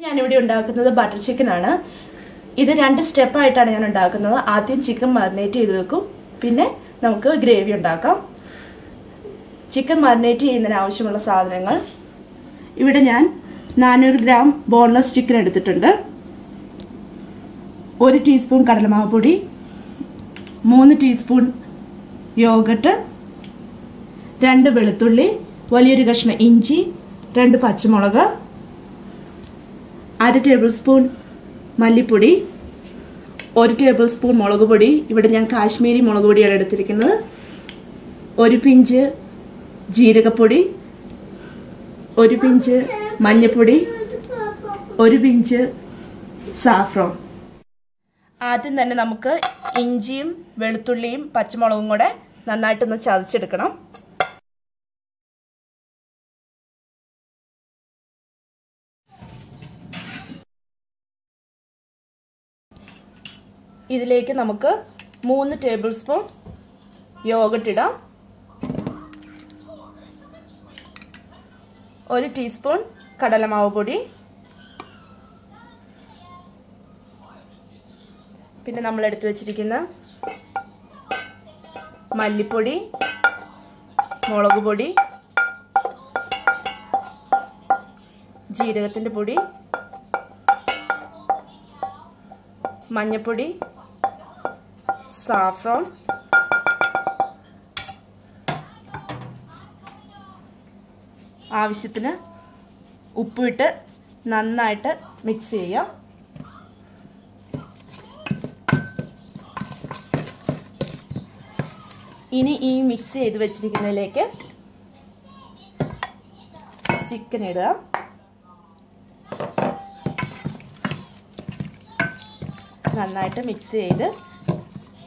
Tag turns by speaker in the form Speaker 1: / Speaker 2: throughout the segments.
Speaker 1: ഞാനിവിടെ ഉണ്ടാക്കുന്നത് butter chicken ആണ്. ഇത് രണ്ട് സ്റ്റെപ്പായിട്ടാണ് ഞാൻ ഉണ്ടാക്കുന്നത്. ആദ്യം ചിക്കൻ മാറിനേറ്റ് ചെയ്ത് വെക്കും. പിന്നെ നമുക്ക് ഗ്രേവി ഉണ്ടാക്കാം. ചിക്കൻ മാറിനേറ്റ് ചെയ്യുന്നതിന് ആവശ്യമുള്ള സാധനങ്ങൾ. ഇവിടെ ഞാൻ നാനൂറ് ഗ്രാം ബോൺലെസ് ചിക്കൻ എടുത്തിട്ടുണ്ട്. ഒരു ടീസ്പൂൺ കടലമാവ് പൊടി. മൂന്ന് ടീസ്പൂൺ യോഗട്ട് രണ്ട് വെളുത്തുള്ളി. വലിയൊരു കഷ്ണം ഇഞ്ചി. രണ്ട് പച്ചമുളക്. അര ടേബിൾ സ്പൂൺ മല്ലിപ്പൊടി ഒരു ടേബിൾ സ്പൂൺ മുളക് പൊടി. ഇവിടെ ഞാൻ കാശ്മീരി മുളക് പൊടിയാണ് എടുത്തിരിക്കുന്നത്. ഒരു പിഞ്ച് ജീരകപ്പൊടി ഒരു പിഞ്ച് മഞ്ഞൾപ്പൊടി ഒരു പിഞ്ച് സാഫ്രോൺ. ആദ്യം തന്നെ നമുക്ക് ഇഞ്ചിയും വെളുത്തുള്ളിയും പച്ചമുളകും കൂടെ നന്നായിട്ടൊന്ന് ചതച്ചെടുക്കണം. ഇതിലേക്ക് നമുക്ക് മൂന്ന് ടേബിൾ സ്പൂൺ യോഗട്ട് ഇടാം. ഒരു ടീസ്പൂൺ കടലമാവ് പൊടി. പിന്നെ നമ്മൾ എടുത്തു വെച്ചിരിക്കുന്ന മല്ലിപ്പൊടി മുളക് പൊടി ജീരകത്തിന്റെ പൊടി മഞ്ഞൾപ്പൊടി സാഫ്രോൺ ആവശ്യത്തിന് ഉപ്പിട്ട് നന്നായിട്ട് മിക്സ് ചെയ്യാം. ഇനി ഈ മിക്സ് ചെയ്ത് വെച്ചിരിക്കുന്നതിലേക്ക് ചിക്കൻ ഇടുക. നന്നായിട്ട് മിക്സ് ചെയ്ത്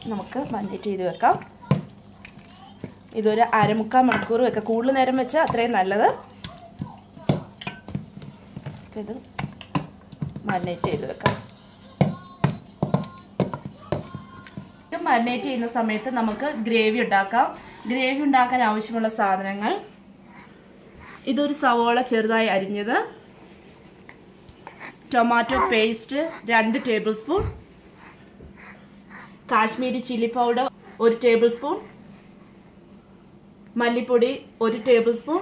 Speaker 1: നമുക്ക് മാരിനേറ്റ് ചെയ്ത് വെക്കാം. ഇതൊരു അരമുക്കാൽ മണിക്കൂർ വെക്കാം കൂടുതൽ നേരം വെച്ചാൽ അത്രയും നല്ലത്. ഇത് മരിനേറ്റ് ചെയ്ത് വെക്കാം. ഇത് മരിനേറ്റ് ചെയ്യുന്ന സമയത്ത് നമുക്ക് ഗ്രേവി ഉണ്ടാക്കാം. ഗ്രേവി ഉണ്ടാക്കാൻ ആവശ്യമുള്ള സാധനങ്ങൾ. ഇതൊരു സവോള ചെറുതായി അരിഞ്ഞത്. ടൊമാറ്റോ പേസ്റ്റ് രണ്ട് tablespoon Kashmiri chilli powder ഒരു ടേബിൾ സ്പൂൺ മല്ലിപ്പൊടി ഒരു ടേബിൾ സ്പൂൺ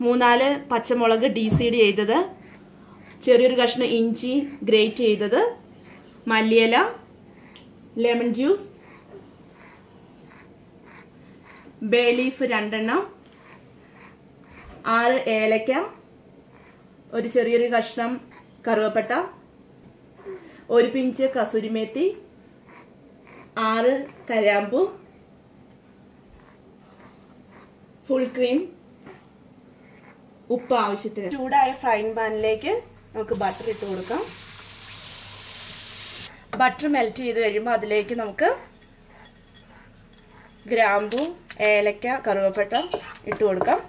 Speaker 1: മൂന്നാൽ പച്ചമുളക് ഡി സീഡ് ചെയ്തത് ചെറിയൊരു കഷ്ണം ഇഞ്ചി ഗ്രേറ്റ് ചെയ്തത് മല്ലിയില ലെമൺ ജ്യൂസ് ബേ ലീഫ് രണ്ടെണ്ണം ആറ് ഏലക്ക ഒരു ചെറിയൊരു കഷ്ണം കറുവപ്പട്ട ഒരു പിഞ്ച് കസൂരിമേത്തി ആറ് കരാമ്പു ഫുൾ ക്രീം ഉപ്പ് ആവശ്യത്തിന്. ചൂടായ ഫ്രൈൻ പാനിലേക്ക് നമുക്ക് ബട്ടർ ഇട്ട് കൊടുക്കാം. ബട്ടർ മെൽറ്റ് ചെയ്ത് കഴിയുമ്പോൾ അതിലേക്ക് നമുക്ക് ഗ്രാമ്പു ഏലക്ക കറുവപ്പട്ട ഇട്ട് കൊടുക്കാം.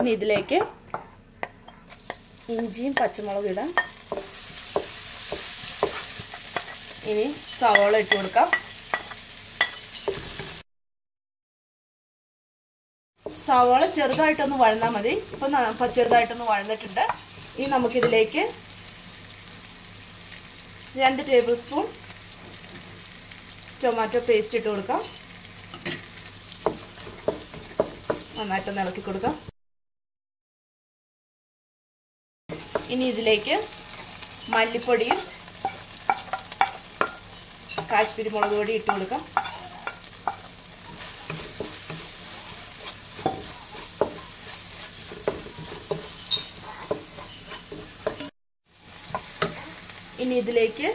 Speaker 1: ഇനി ഇതിലേക്ക് ഇഞ്ചിയും പച്ചമുളകും ഇടാം. ഇനി സവോള ഇട്ട് കൊടുക്കാം. സവോള ചെറുതായിട്ടൊന്ന് വഴന്നാൽ മതി. ഇപ്പം ചെറുതായിട്ടൊന്ന് വഴന്നിട്ടുണ്ട്. ഇനി നമുക്കിതിലേക്ക് രണ്ട് ടേബിൾ സ്പൂൺ ടൊമാറ്റോ പേസ്റ്റ് ഇട്ട് കൊടുക്കാം. നന്നായിട്ടൊന്ന് ഇളക്കി കൊടുക്കാം. ഇനി ഇതിലേക്ക് മല്ലിപ്പൊടിയും കാശ്മീരി മുളക് പൊടി ഇട്ട് കൊടുക്കാം. ഇനി ഇതിലേക്ക്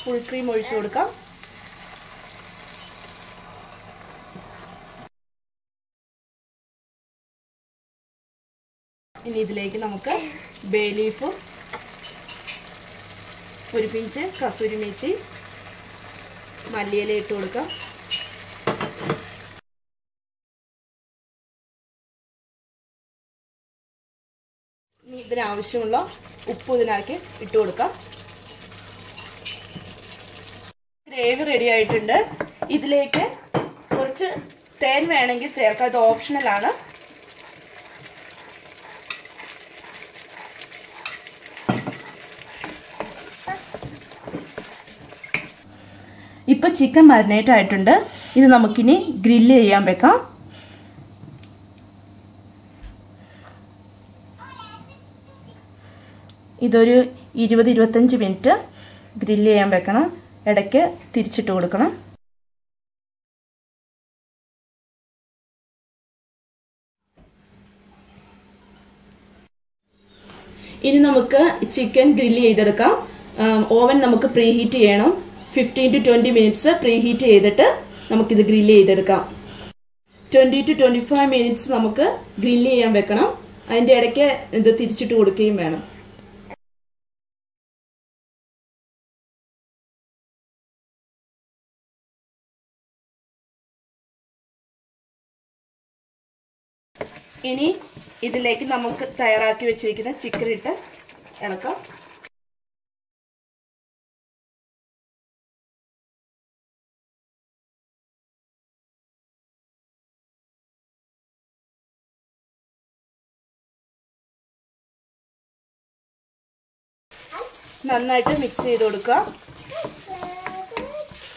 Speaker 1: ഫുൾ ക്രീം ഒഴിച്ചു കൊടുക്കാം. ഇനി ഇതിലേക്ക് നമുക്ക് ബേ ലീഫും ഒരു പിഞ്ച് കസൂരി മേത്തി മല്ലിയില ഇട്ട് കൊടുക്കാം. ഇനി ഇതിനാവശ്യമുള്ള ഉപ്പ് ഇതിനാക്കി ഇട്ട് കൊടുക്കാം. ഗ്രേവി റെഡി ആയിട്ടുണ്ട്. ഇതിലേക്ക് കുറച്ച് തേൻ വേണമെങ്കിൽ ചേർക്കാം. ഇത് ഓപ്ഷണലാണ് ഇപ്പം ചിക്കൻ മരിനേറ്റ് ആയിട്ടുണ്ട്. ഇത് നമുക്കിനി ഗ്രില്ല് ചെയ്യാൻ വെക്കാം. ഇതൊരു ഇരുപത് ഇരുപത്തഞ്ച് മിനിറ്റ് ഗ്രില്ല് ചെയ്യാൻ വെക്കണം. ഇടയ്ക്ക് തിരിച്ചിട്ട് കൊടുക്കണം. ഇനി നമുക്ക് ചിക്കൻ ഗ്രില്ല് ചെയ്തെടുക്കാം. ഓവൻ നമുക്ക് പ്രീഹീറ്റ് ചെയ്യണം. Fifteen to twenty minutes preheat ചെയ്തിട്ട് നമുക്കിത് ഗ്രില്ല് ചെയ്തെടുക്കാം. Twenty to twenty five minutes നമുക്ക് ഗ്രില്ല് ചെയ്യാൻ വെക്കണം. അതിന്റെ ഇടയ്ക്ക് ഇത് തിരിച്ചിട്ട് കൊടുക്കുകയും വേണം. ഇനി ഇതിലേക്ക് നമുക്ക് തയ്യാറാക്കി വെച്ചിരിക്കുന്ന ചിക്കൻ ഇട്ട് ഇളക്കാം. നന്നായിട്ട് മിക്സ് ചെയ്ത് കൊടുക്കുക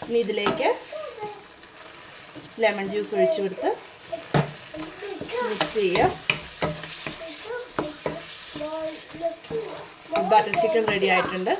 Speaker 1: ഇനി ഇതിലേക്ക് ലെമൺ ജ്യൂസ് ഒഴിച്ചു കൊടുത്ത് മിക്സ് ചെയ്യുക ബട്ടർ ചിക്കൻ റെഡി ആയിട്ടുണ്ട്.